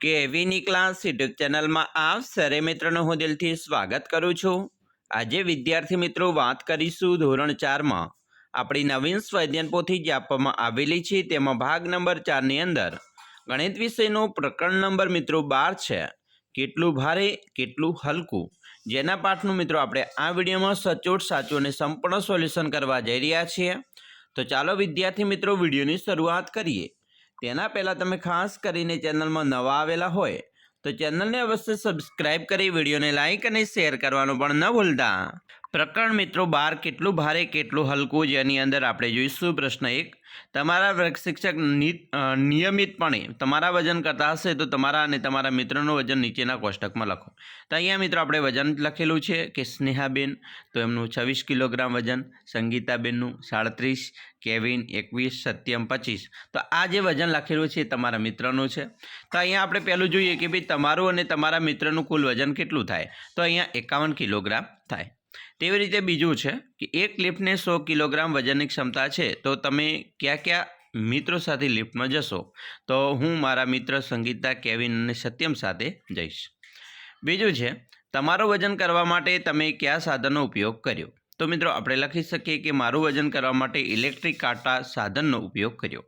કે એવીની class YouTube ચેનલમાં આપ સરે મિત્રોનું હું દિલથી સ્વાગત કરું છું. આજે વિદ્યાર્થી મિત્રો વાત કરીશું ધોરણ ચારમાં. આપણી નવીન સ્વૈધ્યન પોથી જે આપવામાં આવેલી છે તેમાં ભાગ નંબર ચારની અંદર ગણિત વિષયનો પ્રકરણ નંબર મિત્રો બાર છે. કેટલું ભારે, કેટલું હલકું. જેના પાઠનું મિત્રો આપણે આ વિડીયોમાં સચોટ, સાચું અને સંપૂર્ણ સોલ્યુશન કરવા જઈ રહ્યા છીએ. તો ચાલો વિદ્યાર્થી મિત્રો વિડીયોની શરૂઆત કરીએ. તેના પહેલાં તમે ખાસ કરીને ચેનલમાં નવા આવેલા હોય, તો ચેનલને અવશ્ય સબસ્ક્રાઇબ કરી વિડીયોને લાઇક અને શેર કરવાનું પણ ન ભૂલતા. પ્રકરણ મિત્રો બાર કેટલું ભારે, કેટલું હલકું જેની અંદર આપણે જોઈશું પ્રશ્ન એક. તમારા વર્ગ શિક્ષક નિયમિતપણે તમારા વજન કરતા હશે તો તમારા અને તમારા મિત્રનું વજન નીચેના કોષ્ટકમાં લખો. તો અહીંયા મિત્રો આપણે વજન લખેલું છે કે સ્નેહાબેન, તો એમનું છવ્વીસ કિલોગ્રામ વજન, સંગીતાબેનનું સાડત્રીસ, કેવિન એકવીસ, સત્યમ પચીસ. તો આ જે વજન લખેલું છે તમારા મિત્રનું છે. તો અહીંયા આપણે પહેલું જોઈએ કે ભાઈ તમારું અને તમારા મિત્રનું કુલ વજન કેટલું થાય? તો અહીંયા એકાવન કિલોગ્રામ થાય. તેવી રીતે બીજું છે કે એક લિફ્ટને સો કિલોગ્રામ વજનની ક્ષમતા છે, તો તમે કયા કયા મિત્રો સાથે લિફ્ટમાં જશો? તો હું મારા મિત્ર સંગીતા, કેવિન અને સત્યમ સાથે જઈશ. બીજું છે, તમારું વજન કરવા માટે તમે કયા સાધનનો ઉપયોગ કર્યો? તો મિત્રો, આપણે લખી શકીએ કે મારું વજન કરવા માટે ઇલેક્ટ્રિક કાંટા સાધનનો ઉપયોગ કર્યો.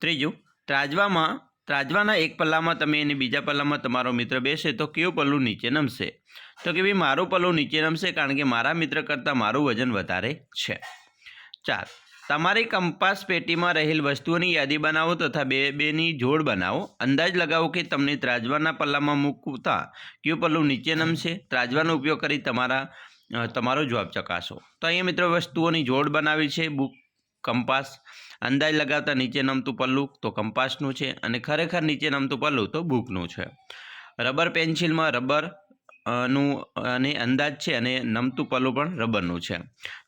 ત્રીજું, ત્રાજવામાં, ત્રાજવાના એક પલ્લામાં તમે અને બીજા પલ્લામાં તમારો મિત્ર બેસે તો કયું પલ્લું નીચે નમશે? તો કે ભાઈ, મારું પલ્લું નીચે નમશે કારણ કે મારા મિત્ર કરતાં મારું વજન વધારે છે. ચાર તમારી કંપાસ પેટીમાં રહેલ વસ્તુઓની યાદી બનાવો તથા બે બેની જોડ બનાવો. અંદાજ લગાવો કે તમને ત્રાજવાના પલ્લામાં મૂકતા કયું પલ્લું નીચે નમશે? ત્રાજવાનો ઉપયોગ કરી તમારા તમારો જવાબ ચકાસો. તો અહીંયા મિત્રો વસ્તુઓની જોડ બનાવી છે, બુક, કંપાસ. અંદાજ લગાવતા નીચે નમતું પલ્લું તો કંપાસનું છે અને ખરેખર નીચે નમતું પલ્લું તો બુકનું છે. રબર પેન્સિલમાં રબર નું અને અંદાજ છે અને નમતું પલ્લું પણ રબરનું છે.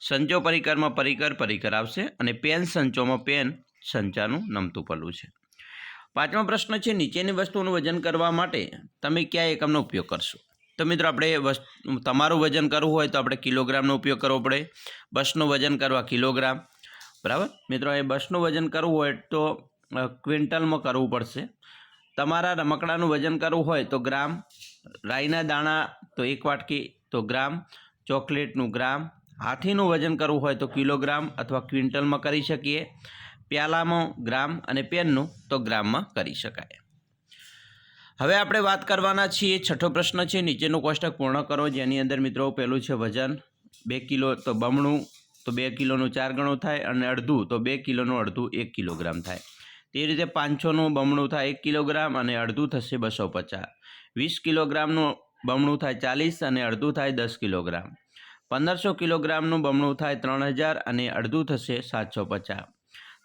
સંચો પરિકરમાં પરિકર પરિકર આવશે અને પેન સંચોમાં પેન સંચાનું નમતું પલ્લું છે. પાંચમો પ્રશ્ન છે, નીચેની વસ્તુનું વજન કરવા માટે તમે કયા એકમનો ઉપયોગ કરશો? તો મિત્રો આપણે તમારું વજન કરવું હોય તો આપણે કિલોગ્રામનો ઉપયોગ કરવો પડે. બસનું વજન કરવા કિલોગ્રામ. બરાબર? મિત્રો, એ બસનું વજન કરવું હોય તો ક્વિન્ટલમાં કરવું પડશે. તમારા રમકડાનું વજન કરવું હોય તો ગ્રામ રાઈના દાણા તો એક વાટકી, તો ગ્રામ. ચોકલેટનું ગ્રામ. હાથીનું વજન કરવું હોય તો કિલોગ્રામ અથવા ક્વિન્ટલમાં કરી શકીએ. પ્યાલામાં ગ્રામ અને પેનનું તો ગ્રામમાં કરી શકાય. હવે આપણે વાત કરવાના છીએ, છઠ્ઠો પ્રશ્ન છે, નીચેનું કોષ્ટક પૂર્ણ કરો, જેની અંદર મિત્રો પહેલું છે વજન. બે કિલો તો બમણું, તો બે કિલોનું ચાર ગણું થાય અને અડધું, તો બે કિલોનું અડધું એક કિલોગ્રામ થાય. તે રીતે પાંચસોનું બમણું થાય એક કિલોગ્રામ અને અડધું થશે બસો પચાસ. વીસ કિલોગ્રામનું બમણું થાય ચાલીસ અને અડધું થાય દસ કિલોગ્રામ. પંદરસો કિલોગ્રામનું બમણું થાય ત્રણ હજાર અને અડધું થશે સાતસો પચાસ.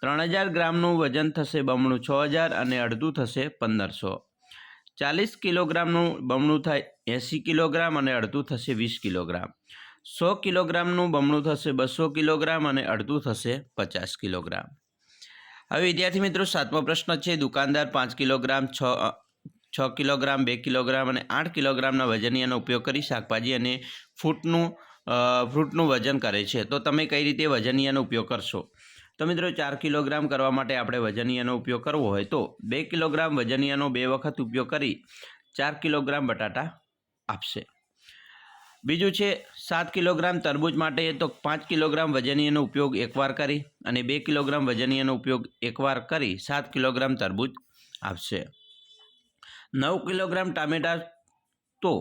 ત્રણ હજાર ગ્રામનું વજન થશે બમણું છ હજાર અને અડધું થશે પંદરસો. ચાલીસ કિલોગ્રામનું બમણું થાય એંસી કિલોગ્રામ અને અડધું થશે વીસ કિલોગ્રામ. સો કિલોગ્રામનું બમણું થશે બસો કિલોગ્રામ અને અડધું થશે પચાસ કિલોગ્રામ. હવે વિદ્યાર્થી મિત્રો, સાતમો પ્રશ્ન છે. દુકાનદાર પાંચ કિલોગ્રામ, છ છ કિલોગ્રામ, બે કિલોગ્રામ અને આઠ કિલોગ્રામના વજનિયાનો ઉપયોગ કરી શાકભાજી અને ફ્રૂટનું ફ્રૂટનું વજન કરે છે. તો તમે કઈ રીતે વજનિયાનો ઉપયોગ કરશો? તો મિત્રો, ચાર કિલોગ્રામ કરવા માટે આપણે વજનિયાનો ઉપયોગ કરવો હોય તો બે કિલોગ્રામ વજનિયાનો બે વખત ઉપયોગ કરી ચાર કિલોગ્રામ બટાટા આપશે. બીજું છે, સાત કિલોગ્રામ તરબૂચ માટે તો પાંચ કિલોગ્રામ વજનીયનો ઉપયોગ એકવાર કરી અને બે કિલોગ્રામ વજનીયનો ઉપયોગ એકવાર કરી સાત કિલોગ્રામ તરબૂચ આપશે. નવ કિલોગ્રામ ટામેટા તો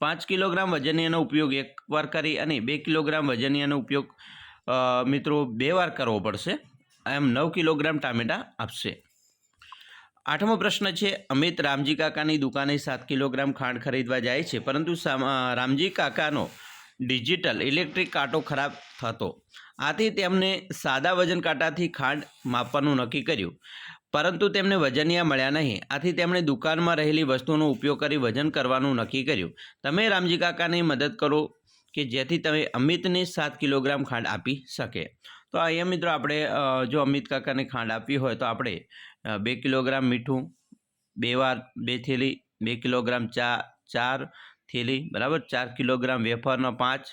પાંચ કિલોગ્રામ વજનીયાનો ઉપયોગ એકવાર કરી અને બે કિલોગ્રામ વજનીયાનો ઉપયોગ મિત્રો બે વાર કરવો પડશે. એમ નવ કિલોગ્રામ ટામેટા આપશે. આઠમો પ્રશ્ન છે, અમિત રામજી કાકાની દુકાને સાત કિલોગ્રામ ખાંડ ખરીદવા જાય છે, પરંતુ રામજી કાકાનો ડિજિટલ ઇલેક્ટ્રિક કાંટો ખરાબ થતો. આથી તેમને સાદા વજન કાંટાથી ખાંડ માપવાનું નક્કી કર્યું. પરંતુ તેમને વજનિયા મળ્યા નહીં. આથી તેમણે દુકાનમાં રહેલી વસ્તુનો ઉપયોગ કરી વજન કરવાનું નક્કી કર્યું. તમે રામજી કાકાની મદદ કરો કે જેથી તમે અમિતને સાત કિલોગ્રામ ખાંડ આપી શકે. તો અહીંયા મિત્રો આપણે જો અમિત કાકાને ખાંડ આપવી હોય તો આપણે બે કિલોગ્રામ મીઠું, બે વાર બે થેલી, બે કિલોગ્રામ ચા, ચાર થેલી, બરાબર? ચાર કિલોગ્રામ વેફરનો પાંચ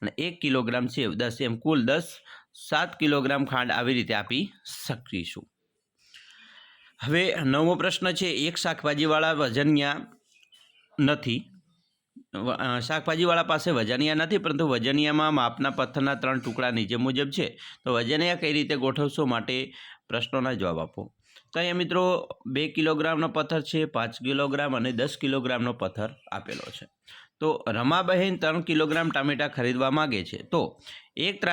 અને એક કિલોગ્રામ સેવ દસ, એમ કુલ દસ, સાત કિલોગ્રામ ખાંડ આવી રીતે આપી શકીશું. હવે નવમો પ્રશ્ન છે, એક શાકભાજીવાળા વજનિયા નથી. શાકભાજીવાળા પાસે વજનિયા નથી, પરંતુ વજનિયામાં માપના પથ્થરના ત્રણ ટુકડા નીચે મુજબ છે. તો વજનિયા કઈ રીતે ગોઠવશો માટે પ્રશ્નોના જવાબ આપો. તો અહીંયા મિત્રો, બે કિલોગ્રામનો પથ્થર છે, પાંચ કિલોગ્રામ અને દસ કિલોગ્રામનો પથ્થર આપેલો છે. તો રમાબહેન ત્રણ કિલોગ્રામ ટામેટાં ખરીદવા માગે છે. તો એક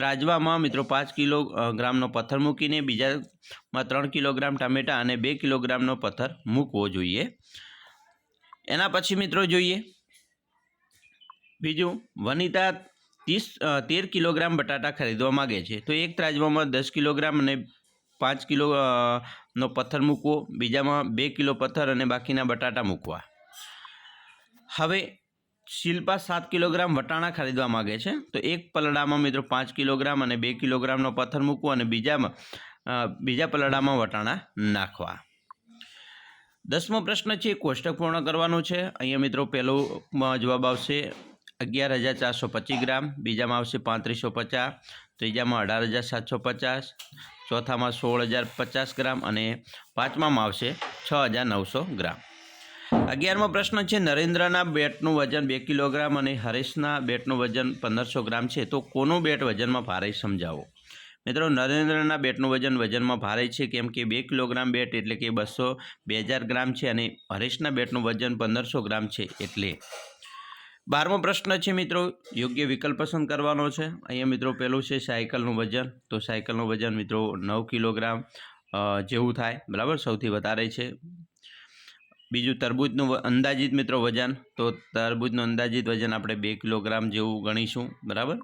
ત્રાજવામાં મિત્રો પાંચ કિલો ગ્રામનો પથ્થર મૂકીને બીજામાં ત્રણ કિલોગ્રામ ટામેટાં અને બે કિલોગ્રામનો પથ્થર મૂકવો જોઈએ. એના પછી મિત્રો જોઈએ. બીજું, વનિતા ત્રીસ તેર કિલોગ્રામ બટાટા ખરીદવા માગે છે. તો એક ત્રાજવામાં દસ કિલોગ્રામ અને પાંચ કિલો નો પથ્થર મૂકવો, બીજામાં બે કિલો પથ્થર અને બાકીના બટાટા મૂકવા. હવે શિલ્પા સાત કિલોગ્રામ વટાણા ખરીદવા માગે છે. તો એક પલડામાં મિત્રો પાંચ કિલોગ્રામ અને બે કિલોગ્રામનો પથ્થર મૂકવો અને બીજામાં બીજા પલડામાં વટાણા નાખવા. દસમો પ્રશ્ન છે, કોષ્ટક પૂર્ણ કરવાનું છે. અહીંયા મિત્રો પહેલો જવાબ આવશે અગિયાર હજાર ચારસો પચીસ ગ્રામ, બીજામાં આવશે પાંત્રીસો પચાસ, ત્રીજામાં અઢાર હજાર સાતસો પચાસ, ચોથામાં સોળ હજાર પચાસ ગ્રામ અને પાંચમામાં આવશે છ હજાર નવસો ગ્રામ. અગિયારમો પ્રશ્ન છે, નરેન્દ્રના બેટનું વજન બે કિલોગ્રામ અને હરેશના બેટનું વજન પંદરસો ગ્રામ છે, તો કોનું બેટ વજનમાં ભારે સમજાવો? મિત્રો, નરેન્દ્રના બેટનું વજન વજનમાં ભારે છે, કેમ કે બે કિલોગ્રામ બેટ એટલે કે બસો બે હજાર ગ્રામ છે અને હરેશના બેટનું વજન પંદરસો ગ્રામ છે, એટલે બારમો પ્રશ્ન છે, મિત્રો, યોગ્ય વિકલ્પ પસંદ કરવાનો છે. અહીંયા મિત્રો પહેલું છે, સાયકલનું વજન, તો સાયકલનું વજન મિત્રો નવ કિલોગ્રામ જેવું થાય, બરાબર? સૌથી વધારે છે. બીજું તરબૂચનું અંદાજિત મિત્રો વજન. તો તરબૂચનું અંદાજિત વજન આપણે બે કિલોગ્રામ જેવું ગણીશું, બરાબર?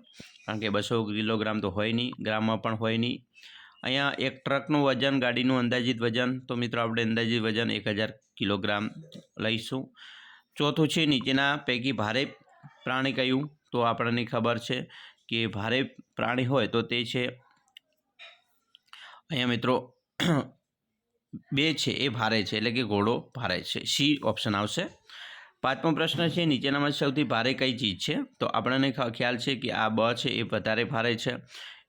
કારણ કે બસો કિલોગ્રામ તો હોય નહીં, ગ્રામમાં પણ હોય નહીં. અહીંયા એક ટ્રકનું વજન, ગાડીનું અંદાજિત વજન. તો મિત્રો આપણે અંદાજિત વજન એક હજાર કિલોગ્રામ લઈશું. ચોથું છે નીચેના પૈકી ભારે પ્રાણી કયું? તો આપણને ખબર છે કે ભારે પ્રાણી હોય તો તે છે, અહીંયા મિત્રો બે છે, એ ભારે છે, એટલે કે ઘોડો ભારે છે. સી ઓપ્શન આવશે. પાંચમો પ્રશ્ન છે, નીચેનામાં સૌથી ભારે કઈ ચીજ છે? તો આપણને ખ્યાલ છે કે આ બ છે, એ વધારે ભારે છે,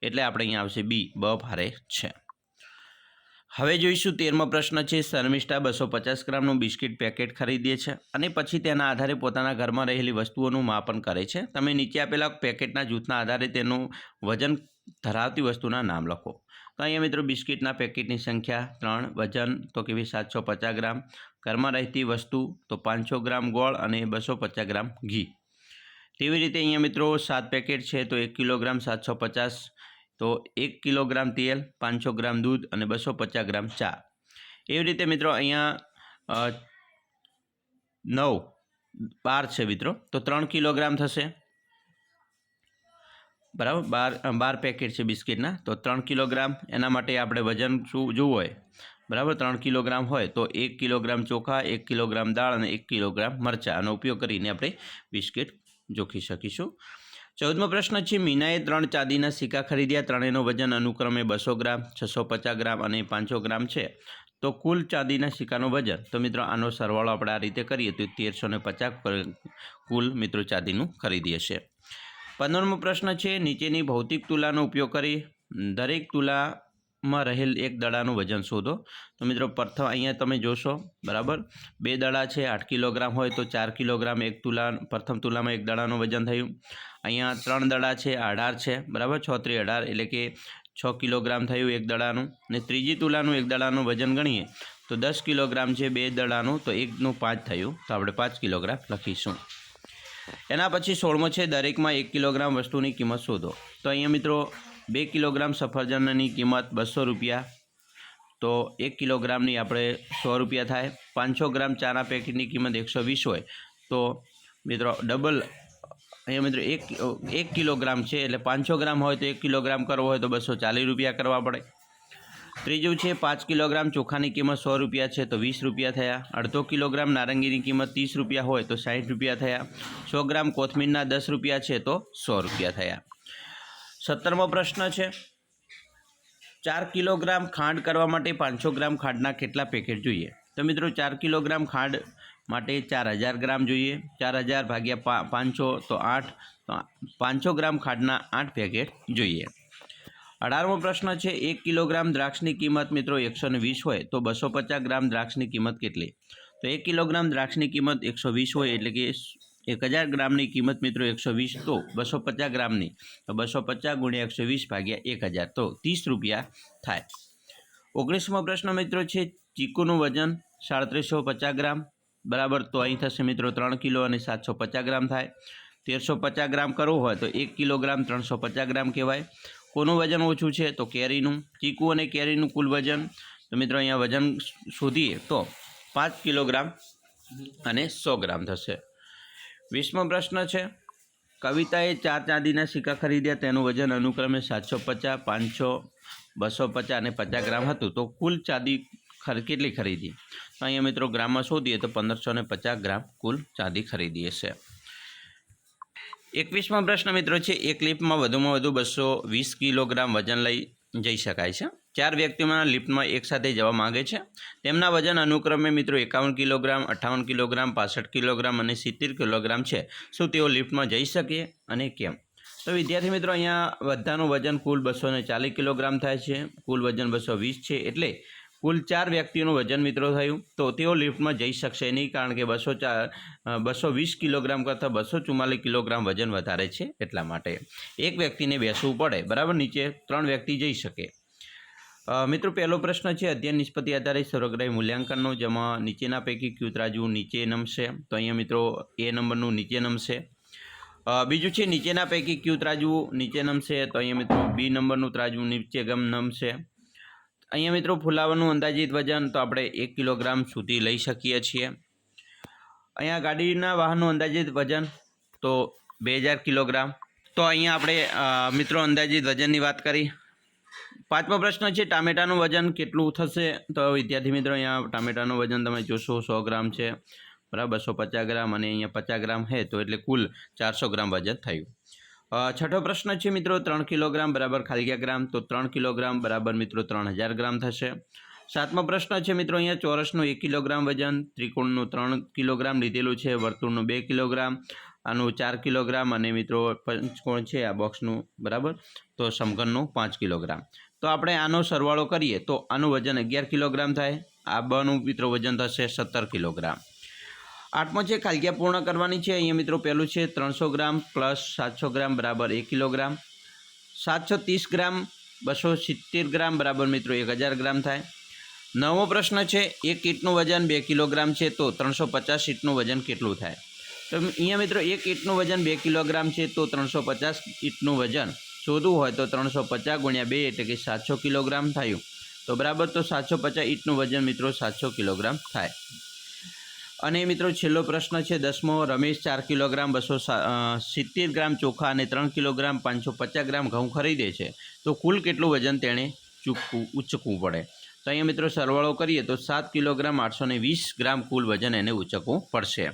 એટલે આપણે અહીંયા આવશે બી, બ ભારે છે. હવે જોઈશું તેરમો પ્રશ્ન છે, શર્મિષ્ઠા બસો પચાસ ગ્રામનું બિસ્કિટ પેકેટ ખરીદે છે અને પછી તેના આધારે પોતાના ઘરમાં રહેલી વસ્તુઓનું માપન કરે છે. તમે નીચે આપેલા પેકેટના જૂથના આધારે તેનું વજન ધરાવતી વસ્તુના નામ લખો. તો અહીંયા મિત્રો બિસ્કિટના પેકેટની સંખ્યા? ત્રણ. વજન? તો કેવી સાતસો પચાસ ગ્રામ. ઘરમાં રહેતી વસ્તુ? તો પાંચસો ગ્રામ ગોળ અને બસો પચાસ ગ્રામ ઘી. તેવી રીતે અહીંયા મિત્રો સાત પેકેટ છે, તો એક કિલોગ્રામ સાતસો પચાસ. તો એક કિલોગ્રામ તેલ, પાંચસો ગ્રામ દૂધ અને બસો પચાસ ગ્રામ ચા. એવી રીતે મિત્રો અહીંયા નવ, બાર છે મિત્રો. તો ત્રણ કિલોગ્રામ થશે. બરાબર? બાર બાર પેકેટ છે બિસ્કિટના. તો ત્રણ કિલોગ્રામ, એના માટે આપણે વજન શું જોવું હોય? બરાબર? ત્રણ કિલોગ્રામ હોય તો એક કિલોગ્રામ ચોખા, એક કિલોગ્રામ દાળ અને એક કિલોગ્રામ મરચાં. આનો ઉપયોગ કરીને આપણે બિસ્કિટ જોખી શકીશું. ચૌદમો પ્રશ્ન છે, મીનાએ ત્રણ ચાંદીના સિક્કા ખરીદ્યા. ત્રણેયનો વજન અનુક્રમે બસો ગ્રામ, છસો પચાસ ગ્રામ અને પાંચસો ગ્રામ છે. તો કુલ ચાંદીના સિક્કાનું વજન. તો મિત્રો, આનો સરવાળો આપણે આ રીતે કરીએ તો તેરસો ને પચાસ કુલ મિત્રો ચાંદીનું ખરીદીએ છે પંદરમો પ્રશ્ન છે, નીચેની ભૌતિક તુલાનો ઉપયોગ કરી દરેક તુલામાં રહેલ એક દડાનું વજન શોધો. તો મિત્રો, પ્રથમ અહીંયા તમે જોશો, બરાબર? બે દડા છે, આઠ કિલોગ્રામ હોય તો ચાર કિલોગ્રામ એક તુલા, પ્રથમ તુલામાં એક દડાનું વજન થયું. અહીંયા ત્રણ દડા છે, અઢાર છે, બરાબર? છોત્રી ત્રી અઢાર, એટલે કે છ કિલોગ્રામ થયું એક દડાનું. ને ત્રીજી તુલાનું એક દડાનું વજન ગણીએ, તો દસ કિલોગ્રામ છે બે દડાનું, તો એકનું પાંચ થયું. તો આપણે પાંચ કિલોગ્રામ લખીશું. એના પછી સોળમો છે, દરેકમાં એક કિલોગ્રામ વસ્તુની કિંમત શોધો. તો અહીંયા મિત્રો, બે કિલોગ્રામ સફરજનની કિંમત બસો રૂપિયા. તો એક કિલોગ્રામની આપણે સો રૂપિયા થાય. પાંચસો ગ્રામ ચાના પેકેટની કિંમત એકસો વીસ હોય. તો મિત્રો, ડબલ, અહીંયા મિત્રો, એક એક કિલોગ્રામ છે, એટલે પાંચસો ગ્રામ હોય તો એક કિલોગ્રામ કરવો હોય તો બસો ચાલીસ રૂપિયા કરવા પડે. ત્રીજું છે, પાંચ કિલોગ્રામ ચોખાની કિંમત સો રૂપિયા છે, તો વીસ રૂપિયા થયા. અડધો કિલોગ્રામ નારંગીની કિંમત ત્રીસ રૂપિયા હોય, તો સાઠ રૂપિયા થયા. સો ગ્રામ કોથમીરના દસ રૂપિયા છે, તો સો રૂપિયા થયા. સત્તરમો પ્રશ્ન છે, ચાર કિલોગ્રામ ખાંડ કરવા માટે પાંચસો ગ્રામ ખાંડના કેટલા પેકેટ જોઈએ? તો મિત્રો, ચાર કિલોગ્રામ ખાંડ માટે ચાર હજાર ગ્રામ જોઈએ. ચાર હજાર ભાગ્યા પાંચસો, તો આઠ પાંચસો ગ્રામ ખાંડના આઠ પેકેટ જોઈએ. અઢારમો પ્રશ્ન છે, એક કિલોગ્રામ દ્રાક્ષની કિંમત મિત્રો એકસો વીસ હોય તો બસો પચાસ ગ્રામ દ્રાક્ષની કિંમત કેટલી? તો એક કિલોગ્રામ દ્રાક્ષની કિંમત એકસો વીસ હોય એટલે કે એક હજાર ગ્રામની કિંમત મિત્રો એકસો વીસ, તો બસો પચાસ ગ્રામની. તો બસો પચાસ ગુણ્યા એકસો વીસ ભાગ્યા એક હજાર, તો ત્રીસ રૂપિયા થાય. ઓગણીસમો પ્રશ્ન મિત્રો છે, ચીકુનું વજન સાડત્રીસો પચાસ ગ્રામ, બરાબર? તો અહીં થશે મિત્રો ત્રણ કિલો અને સાતસો પચાસ ગ્રામ થાય. તેરસો પચાસ ગ્રામ કરવું હોય તો એક કિલોગ્રામ ત્રણસો પચાસ ગ્રામ કહેવાય. કોનું વજન ઓછું છે? તો કેરીનું. ચીકુ અને કેરીનું કુલ વજન. તો મિત્રો, અહીંયા વજન શોધીએ તો પાંચ કિલોગ્રામ અને સો ગ્રામ થશે. વીસમો પ્રશ્ન છે. કવિતાએ ચાર ચાંદીના સિક્કા ખરીદ્યા. તેનું વજન અનુક્રમે સાતસો પચાસ, પાંચસો, બસો પચાસ અને પચાસ ગ્રામ હતું. તો કુલ ચાંદી કેટલી ખરીદી? તો અહીંયા મિત્રો, ગ્રામમાં શોધીએ તો પંદરસો ને પચાસ ગ્રામ કુલ ચાંદી ખરીદી હશે. એકવીસમો પ્રશ્ન મિત્રો છે, એક લિફ્ટમાં વધુમાં વધુ બસો વીસ કિલોગ્રામ વજન લઈ જઈ શકાય છે. ચાર વ્યક્તિઓના લિફ્ટમાં એકસાથે જવા માંગે છે. તેમના વજન અનુક્રમે મિત્રો એકાવન કિલોગ્રામ અઠ્ઠાવન કિલોગ્રામ, પાસઠ કિલોગ્રામ અને સિત્તેર કિલોગ્રામ છે. શું તેઓ લિફ્ટમાં જઈ શકે અને કેમ? તો વિદ્યાર્થી મિત્રો, અહીંયા બધાનું વજન કુલ બસો ચાલીસ કિલોગ્રામ થાય છે. કુલ વજન બસો વીસ છે એટલે કુલ ચાર વ્યક્તિઓનું વજન મિત્રો થયું. તો તેઓ લિફ્ટમાં જઈ શકશે નહીં કારણ કે બસો ચાર બસો વીસ કિલોગ્રામ કરતાં બસો ચુમ્માલીસ કિલોગ્રામ વજન વધારે છે એટલા માટે. એક વ્યક્તિને બેસવું પડે, બરાબર? નીચે ત્રણ વ્યક્તિ જઈ શકે. મિત્રો, પહેલો પ્રશ્ન છે, અધ્યયન નિષ્પત્તિ આધારિત સર્વગ્રાહી મૂલ્યાંકનનો, જેમાં નીચેના પૈકી કયું ત્રાજવું નીચે નમશે. તો અહીંયા મિત્રો, એ નંબરનું નીચે નમશે. બીજું છે, નીચેના પૈકી કયું ત્રાજવું નીચે નમશે. તો અહીંયા મિત્રો, બી નંબરનું ત્રાજવું નીચે ગમ નમશે. અહીંયા મિત્રો ફુલાવાનું અંદાજિત વજન તો આપણે એક કિલોગ્રામ સુધી લઈ શકીએ છીએ. અહીંયા ગાડીના વાહનનું અંદાજિત વજન તો બે હજાર કિલોગ્રામ. તો અહીંયા આપણે મિત્રો અંદાજિત વજનની વાત કરી. પાંચમો પ્રશ્ન છે, ટામેટાનું વજન કેટલું થશે? તો વિદ્યાર્થી મિત્રો અહીંયા ટામેટાનું વજન તમે જોશો, સો ગ્રામ છે. બરાબર બસો પચાસ ગ્રામ અને અહીંયા પચાસ ગ્રામ છે તો એટલે કુલ ચારસો ગ્રામ વજન થયું. છઠ્ઠો પ્રશ્ન છે મિત્રો, ત્રણ કિલોગ્રામ બરાબર ખાલી ગ્રામ, તો ત્રણ કિલોગ્રામ બરાબર મિત્રો ત્રણ હજાર ગ્રામ થશે. સાતમો પ્રશ્ન છે મિત્રો, અહીંયા ચોરસનું એક કિલોગ્રામ વજન, ત્રિકોણનું ત્રણ કિલોગ્રામ, લીધેલું છે, વર્તુળનું બે કિલોગ્રામ, આનું ચાર કિલોગ્રામ અને મિત્રો પંચકોણ છે આ બોક્સનું, બરાબર? તો સમઘનનું પાંચ કિલોગ્રામ. તો આપણે આનો સરવાળો કરીએ, તો આનું વજન અગિયાર કિલોગ્રામ થાય, આ બનું મિત્રો વજન થશે સત્તર કિલોગ્રામ. આઠમો છે ખાલિયા પૂર્ણ કરવાની છે. અહીંયા મિત્રો પહેલું છે, ત્રણસો ગ્રામ પ્લસ સાતસો ગ્રામ બરાબર એક કિલોગ્રામ. સાતસો ત્રીસ ગ્રામ, બસો સિત્તેર ગ્રામ બરાબર મિત્રો એક હજાર ગ્રામ થાય. નવમો પ્રશ્ન છે, એક કીટનું વજન બે કિલોગ્રામ છે, તો ત્રણસો પચાસ ઈંટનું વજન કેટલું થાય? તો અહીંયા મિત્રો એક ઈંટનું વજન બે કિલોગ્રામ છે, તો ત્રણસો પચાસ ઈંટનું વજન. શોધવું હોય તો ત્રણસો પચાસ ગુણ્યા બે એટલે કે સાતસો કિલોગ્રામ થયું. તો બરાબર તો સાતસો પચાસ ઈંટનું વજન મિત્રો સાતસો કિલોગ્રામ થાય. અને મિત્રો, છેલ્લો પ્રશ્ન છે, દસમો. રમેશ, ચાર કિલોગ્રામ બસો સિત્તેર ગ્રામ ચોખા અને ત્રણ કિલોગ્રામ પાંચસો પચાસ ગ્રામ ઘઉં ખરીદે છે. તો કુલ કેટલું વજન તેણે ચૂકવું, ઉચકવું પડે? તો અહીંયા મિત્રો, સરવાળો કરીએ તો સાત કિલોગ્રામ આઠસો ને વીસ ગ્રામ કુલ વજન એને ઉચકવું પડશે.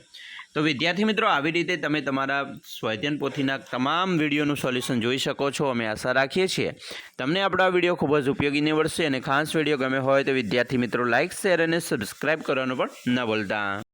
તો વિદ્યાર્થી મિત્રો, આવી રીતે તમે તમારા સ્વાધ્યાયન પોથીના તમામ વિડીયોનું સોલ્યુશન જોઈ શકો છો. અમે આશા રાખીએ છીએ તમને આપણો આ વીડિયો ખૂબ જ ઉપયોગી નીવડશે અને ખાસ વીડિયો ગમે હોય તો વિદ્યાર્થી મિત્રો લાઇક શેર અને સબસ્ક્રાઇબ કરવાનું પણ ન ભૂલતા.